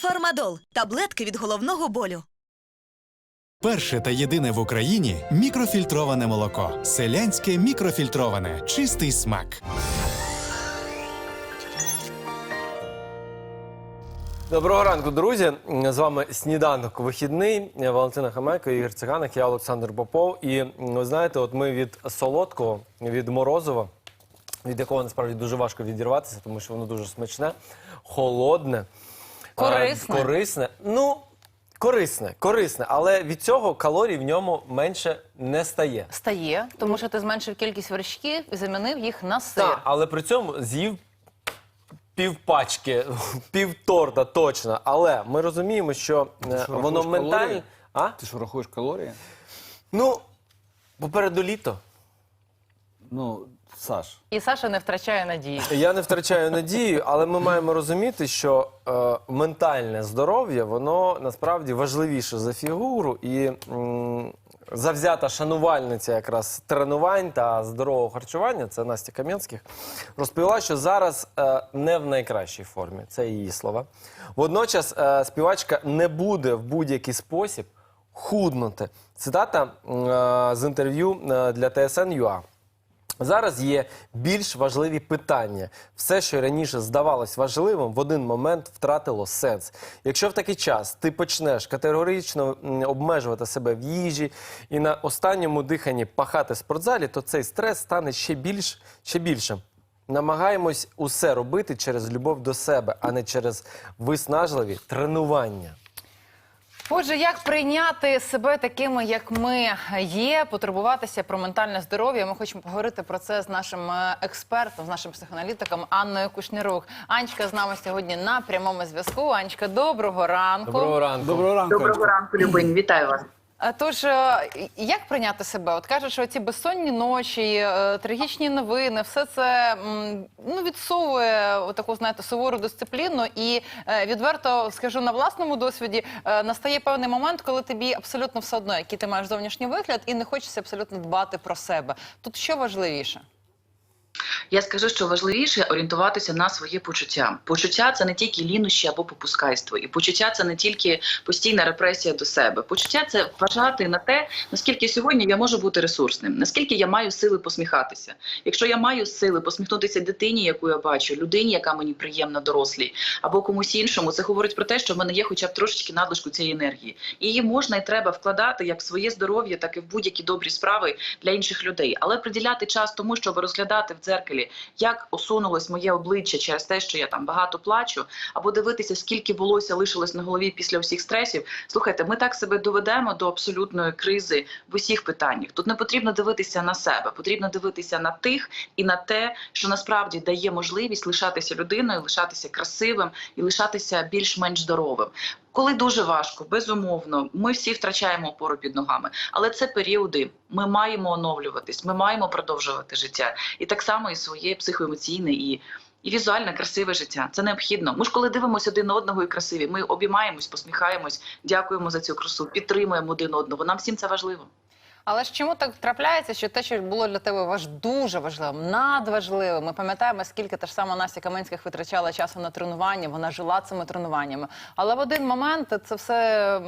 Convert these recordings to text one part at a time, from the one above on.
Фармадол таблетки від головного болю. Перше та єдине в Україні мікрофільтроване молоко. Селянське мікрофільтроване. Чистий смак. Доброго ранку, друзі. З вами сніданок вихідний. Валентина Хамайко, Ігор Циганик, я Олександр Попов. І ви знаєте, от ми від солодкого, від морозова, від якого насправді дуже важко відірватися, тому що воно дуже смачне, холодне, Корисне. е, корисне. Ну, корисне, корисне, але від цього калорій в ньому менше не стає. Стає, тому що ти зменшив кількість вершків і замінив їх на сир. Так, але при цьому з'їв півпачки, півторта точно. Але ми розуміємо, що е, що, воно рахуєш ментально. калорії? А? Ти що рахуєш калорії? Ну, попереду літо. Ну, Саш, І Саша не втрачає надії. Я не втрачаю надію, але ми маємо розуміти, що е, ментальне здоров'я воно насправді важливіше за фігуру і м, завзята шанувальниця якраз тренувань та здорового харчування. Це Настя Кам'янських розповіла, що зараз е, не в найкращій формі. Це її слова. Водночас е, співачка не буде в будь-який спосіб худнути. Цитата е, з інтерв'ю е, для TSN.ua. Зараз є більш важливі питання. Все, що раніше здавалось важливим, в один момент втратило сенс. Якщо в такий час ти почнеш категорично обмежувати себе в їжі і на останньому диханні пахати в спортзалі, то цей стрес стане ще більш ще більшим. Намагаємось усе робити через любов до себе, а не через виснажливі тренування. Отже, як прийняти себе такими, як ми є, потурбуватися про ментальне здоров'я? Ми хочемо поговорити про це з нашим е, експертом, з нашим психоаналітиком Анною Кушнірук. Анечка з нами сьогодні на прямому зв'язку. Анечка, доброго ранку. Доброго ранку. доброго ранку. Доброго ранку, Любинь. Вітаю вас. А Тож, е, як прийняти себе? От кажуть, що ці безсонні ночі, е, трагічні новини, все це ну, відсовує таку, знаєте, сувору дисципліну. І е, відверто скажу на власному досвіді, е, настає певний момент, коли тобі абсолютно все одно, який ти маєш зовнішній вигляд, і не хочеться абсолютно дбати про себе. Тут що важливіше? Я скажу, що важливіше орієнтуватися на своє почуття. Почуття це не тільки лінощі або попускайство, і почуття це не тільки постійна репресія до себе. Почуття це вважати на те, наскільки сьогодні я можу бути ресурсним, наскільки я маю сили посміхатися. Якщо я маю сили посміхнутися дитині, яку я бачу, людині, яка мені приємна, дорослій, або комусь іншому, це говорить про те, що в мене є хоча б трошечки надлишку цієї енергії. І її можна і треба вкладати як в своє здоров'я, так і в будь-які добрі справи для інших людей. Але приділяти час тому, щоб розглядати в дзеркалі, як осунулось моє обличчя через те, що я там багато плачу, або дивитися, скільки волосся лишилось на голові після всіх стресів. Слухайте, ми так себе доведемо до абсолютної кризи в усіх питаннях. Тут не потрібно дивитися на себе, потрібно дивитися на тих і на те, що насправді дає можливість лишатися людиною, лишатися красивим і лишатися більш-менш здоровим. Коли дуже важко, безумовно, ми всі втрачаємо опору під ногами, але це періоди. Ми маємо оновлюватись, ми маємо продовжувати життя, і так само і своє психоемоційне і. І візуально красиве життя це необхідно. Ми ж коли дивимося один одного і красиві, ми обіймаємось, посміхаємось, дякуємо за цю красу, підтримуємо один одного. Нам всім це важливо. Але ж чому так трапляється, що те, що було для тебе важ дуже важливим, надважливим. Ми пам'ятаємо, скільки та ж сама Настя Каменських витрачала часу на тренування, вона жила цими тренуваннями. Але в один момент це все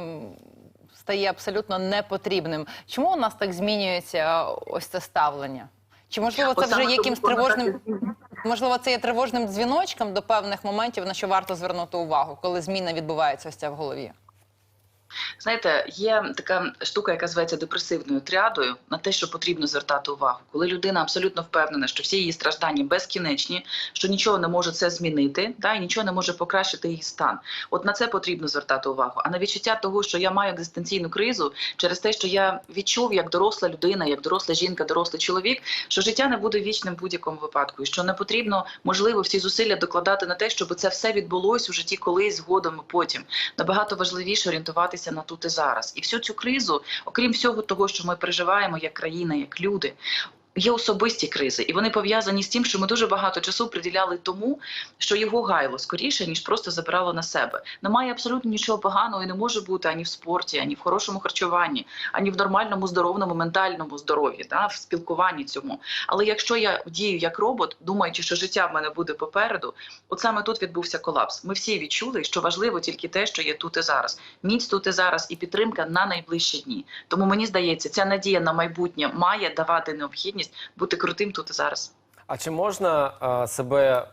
стає абсолютно непотрібним. Чому у нас так змінюється ось це ставлення? Чи можливо це вже якимсь тривожним? Можливо, це є тривожним дзвіночком до певних моментів, на що варто звернути увагу, коли зміна відбувається ось ця в голові. Знаєте, є така штука, яка зветься депресивною тріадою на те, що потрібно звертати увагу. Коли людина абсолютно впевнена, що всі її страждання безкінечні, що нічого не може це змінити, та і нічого не може покращити її стан. От на це потрібно звертати увагу. А на відчуття того, що я маю екзистенційну кризу через те, що я відчув як доросла людина, як доросла жінка, дорослий чоловік, що життя не буде вічним в будь-якому випадку, і що не потрібно можливо всі зусилля докладати на те, щоб це все відбулось у житті колись згодом і потім. Набагато важливіше орієнтуватися на тут і зараз. І всю цю кризу, окрім всього того, що ми переживаємо як країна, як люди. Є особисті кризи, і вони пов'язані з тим, що ми дуже багато часу приділяли тому, що його гайло скоріше, ніж просто забирало на себе. Немає абсолютно нічого поганого і не може бути ані в спорті, ані в хорошому харчуванні, ані в нормальному, здоровому, ментальному здоров'ї, та в спілкуванні цьому. Але якщо я дію як робот, думаючи, що життя в мене буде попереду, от саме тут відбувся колапс. Ми всі відчули, що важливо тільки те, що є тут і зараз. Міць тут і зараз і підтримка на найближчі дні. Тому мені здається, ця надія на майбутнє має давати необхідність бути крутим тут і зараз. А чи можна е, себе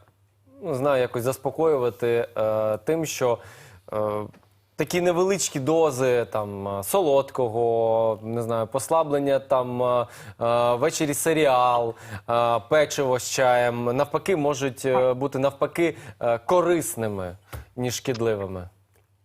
ну, знаю, якось заспокоювати е, тим, що е, такі невеличкі дози там е, солодкого, не знаю, послаблення там е, ввечері серіал, е, печиво з чаєм, навпаки, можуть е, бути навпаки е, корисними, ніж шкідливими?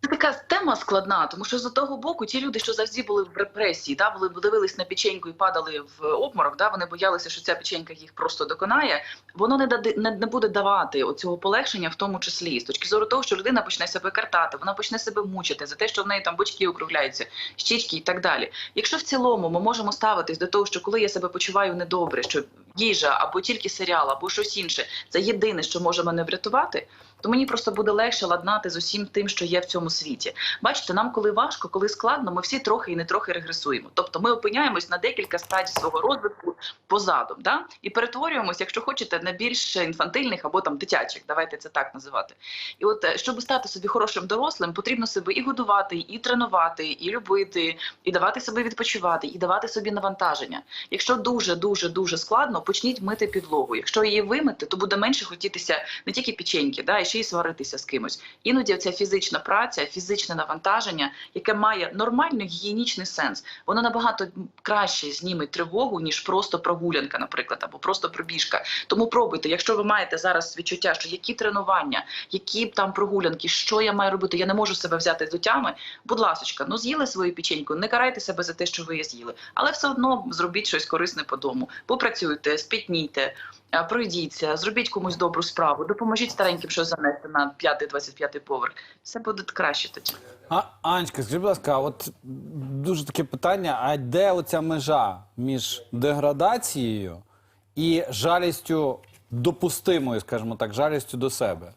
Це така тема складна, тому що з того боку ті люди, що завжди були в репресії, да, були дивились на печеньку і падали в обморок. Да, вони боялися, що ця печенька їх просто доконає. Воно не дади, не, не буде давати оцього полегшення, в тому числі з точки зору того, що людина почне себе картати, вона почне себе мучити за те, що в неї там бочки округляються, щічки і так далі. Якщо в цілому ми можемо ставитись до того, що коли я себе почуваю недобре, що їжа або тільки серіал, або щось інше, це єдине, що може мене врятувати. То мені просто буде легше ладнати з усім тим, що є в цьому світі. Бачите, нам коли важко, коли складно, ми всі трохи і не трохи регресуємо. Тобто ми опиняємось на декілька стадій свого розвитку позаду, да? і перетворюємось, якщо хочете, на більш інфантильних або там дитячих. Давайте це так називати. І от е, щоб стати собі хорошим дорослим, потрібно себе і годувати, і тренувати, і любити, і давати себе відпочивати, і давати собі навантаження. Якщо дуже дуже дуже складно, почніть мити підлогу. Якщо її вимити, то буде менше хотітися не тільки печеньки, да, і ще сваритися з кимось. Іноді ця фізична праця, фізичне навантаження, яке має нормальний гігієнічний сенс, воно набагато краще зніме тривогу, ніж просто прогулянка, наприклад, або просто пробіжка. Тому пробуйте, якщо ви маєте зараз відчуття, що які тренування, які там прогулянки, що я маю робити, я не можу себе взяти до тями. Будь ласочка, ну з'їли свою печеньку, не карайте себе за те, що ви її з'їли, але все одно зробіть щось корисне по дому. Попрацюйте, спітнійте. е, Пройдіться, зробіть комусь добру справу, допоможіть стареньким щось занести на 5-25 поверх. Все буде краще тоді. А, Анечка, скажіть, будь ласка, от дуже таке питання: а де оця межа між деградацією і жалістю допустимою, скажімо так, жалістю до себе?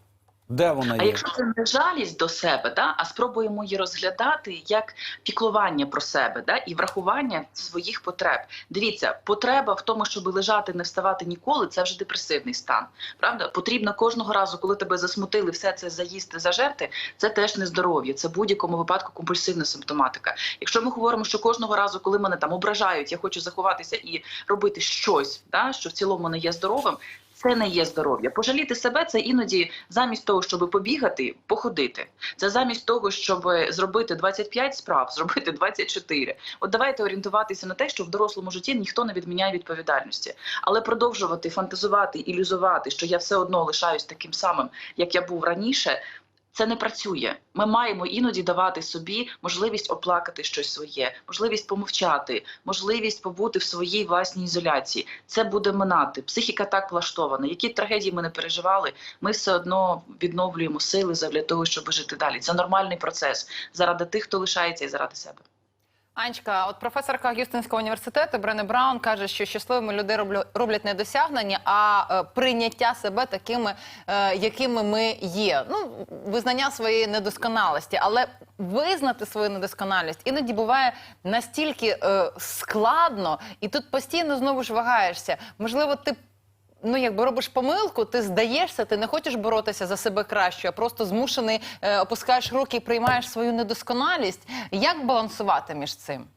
Де вона є? А якщо це не жалість до себе, да, а спробуємо її розглядати як піклування про себе, да, і врахування своїх потреб. Дивіться, потреба в тому, щоб лежати, не вставати ніколи, це вже депресивний стан. Правда, потрібно кожного разу, коли тебе засмутили, все це заїсти, зажерти. Це теж нездоров'я. Це в будь-якому випадку компульсивна симптоматика. Якщо ми говоримо, що кожного разу, коли мене там ображають, я хочу заховатися і робити щось, да, що в цілому не є здоровим. Це не є здоров'я. Пожаліти себе це іноді замість того, щоб побігати, походити. Це замість того, щоб зробити 25 справ, зробити 24. От давайте орієнтуватися на те, що в дорослому житті ніхто не відміняє відповідальності, але продовжувати фантазувати, ілюзувати, що я все одно лишаюсь таким самим, як я був раніше. Це не працює. Ми маємо іноді давати собі можливість оплакати щось своє, можливість помовчати, можливість побути в своїй власній ізоляції. Це буде минати. Психіка так влаштована. Які трагедії ми не переживали, ми все одно відновлюємо сили для того, щоб жити далі. Це нормальний процес заради тих, хто лишається, і заради себе. Анечка, от професорка Г'юстонського університету Брене Браун каже, що щасливими роблю- роблять не досягнення, а е, прийняття себе такими, е, якими ми є. Ну, визнання своєї недосконалості, але визнати свою недосконалість іноді буває настільки е, складно, і тут постійно знову ж вагаєшся. Можливо, ти ну якби робиш помилку, ти здаєшся, ти не хочеш боротися за себе краще, а просто змушений е, опускаєш руки і приймаєш свою недосконалість. Як балансувати між цим?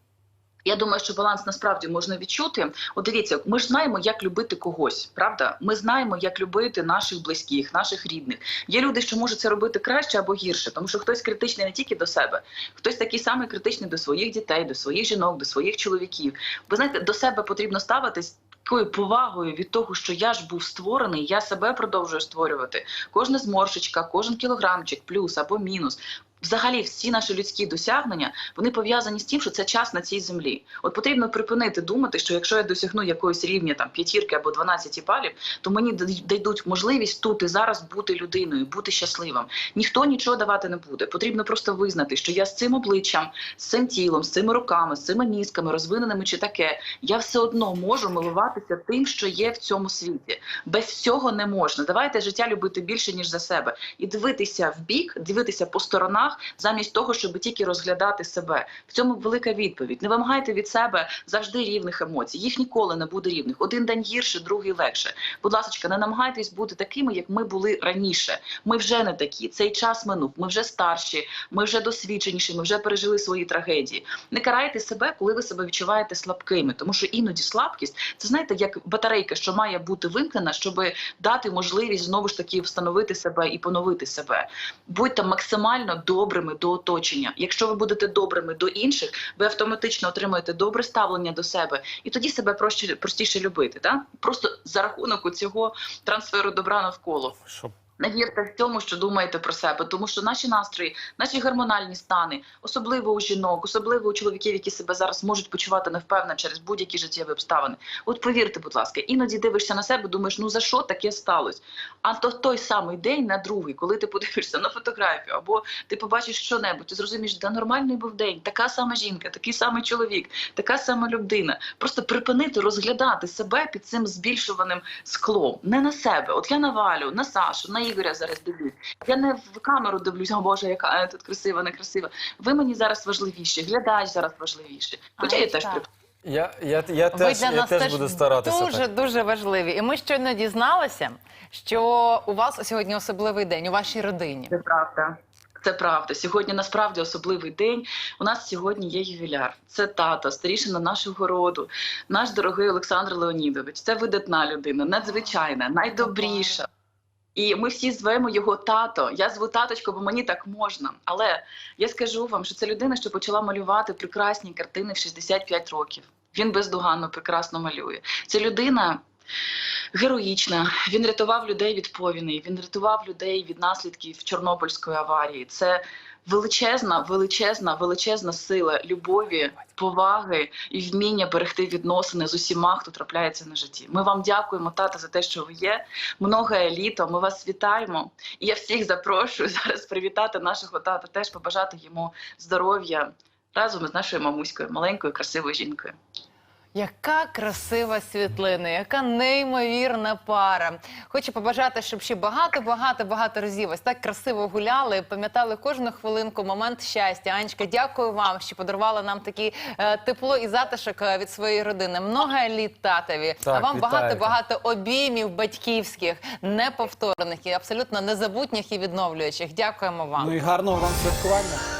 Я думаю, що баланс насправді можна відчути. От дивіться, ми ж знаємо, як любити когось, правда? Ми знаємо, як любити наших близьких, наших рідних. Є люди, що можуть це робити краще або гірше, тому що хтось критичний не тільки до себе, хтось такий самий критичний до своїх дітей, до своїх жінок, до своїх чоловіків. Ви знаєте, до себе потрібно ставитись. Такою повагою від того, що я ж був створений, я себе продовжую створювати. Кожна зморшечка, кожен кілограмчик, плюс або мінус. Взагалі, всі наші людські досягнення вони пов'язані з тим, що це час на цій землі. От потрібно припинити думати, що якщо я досягну якоїсь рівня там п'ятірки або 12 балів, то мені дадуть можливість тут і зараз бути людиною, бути щасливим. Ніхто нічого давати не буде. Потрібно просто визнати, що я з цим обличчям, з цим тілом, з цими руками, з цими мізками, розвиненими чи таке, я все одно можу милуватися тим, що є в цьому світі. Без цього не можна. Давайте життя любити більше ніж за себе і дивитися в бік, дивитися по сторонах, замість того, щоб тільки розглядати себе. В цьому велика відповідь. Не вимагайте від себе завжди рівних емоцій. Їх ніколи не буде рівних. Один день гірше, другий легше. Будь ласка, не намагайтесь бути такими, як ми були раніше. Ми вже не такі. Цей час минув. Ми вже старші, ми вже досвідченіші, ми вже пережили свої трагедії. Не карайте себе, коли ви себе відчуваєте слабкими, тому що іноді слабкість це знаєте, як батарейка, що має бути вимкнена, щоб дати можливість знову ж таки встановити себе і поновити себе. Будьте максимально добрими до оточення. Якщо ви будете добрими до інших, ви автоматично отримаєте добре ставлення до себе, і тоді себе проще, простіше любити. Да? Просто за рахунок цього трансферу добра навколо. Щоб Не вірте в цьому, що думаєте про себе, тому що наші настрої, наші гормональні стани, особливо у жінок, особливо у чоловіків, які себе зараз можуть почувати невпевнено через будь-які життєві обставини. От повірте, будь ласка, іноді дивишся на себе, думаєш, ну за що таке сталося? А то той самий день на другий, коли ти подивишся на фотографію, або ти побачиш що-небудь, ти зрозумієш, да нормальний був день, така сама жінка, такий самий чоловік, така сама людина. Просто припинити розглядати себе під цим збільшуваним склом, не на себе. От я на Валю, на Сашу, на Ігоря зараз дивлюсь. Я не в камеру дивлюсь, о Боже, яка я тут красива, некрасива. Ви мені зараз важливіші, глядач зараз важливіший. Хоча А, я теж так. я, я, я теж, я теж теж буду старатися. дуже так. дуже важливі. І ми щойно дізналися, що у вас сьогодні особливий день у вашій родині. Це правда. Це правда. Сьогодні насправді особливий день. У нас сьогодні є ювіляр. Це тато, старішина нашого роду, наш дорогий Олександр Леонідович. Це видатна людина, надзвичайна, найдобріша. І ми всі звемо його тато. Я зву таточко, бо мені так можна. Але я скажу вам, що це людина, що почала малювати прекрасні картини в 65 років. Він бездоганно прекрасно малює. Це людина героїчна. Він рятував людей від повіней, він рятував людей від наслідків Чорнобильської аварії. Це величезна, величезна, величезна сила любові, поваги і вміння берегти відносини з усіма, хто трапляється на житті. Ми вам дякуємо, тата, за те, що ви є. Многое літо. Ми вас вітаємо. І я всіх запрошую зараз привітати нашого тата, теж побажати йому здоров'я разом із нашою мамуською, маленькою красивою жінкою. Яка красива світлина, яка неймовірна пара. Хочу побажати, щоб ще багато, багато, багато разів ось так красиво гуляли, пам'ятали кожну хвилинку, момент щастя. Анечка, дякую вам, що подарували нам такі е, тепло і затишок е, від своєї родини. Много літ татові. Так, а вам вітаю. багато багато обіймів батьківських, неповторних і абсолютно незабутніх і відновлюючих. Дякуємо вам. Ну і гарного вам святкування. –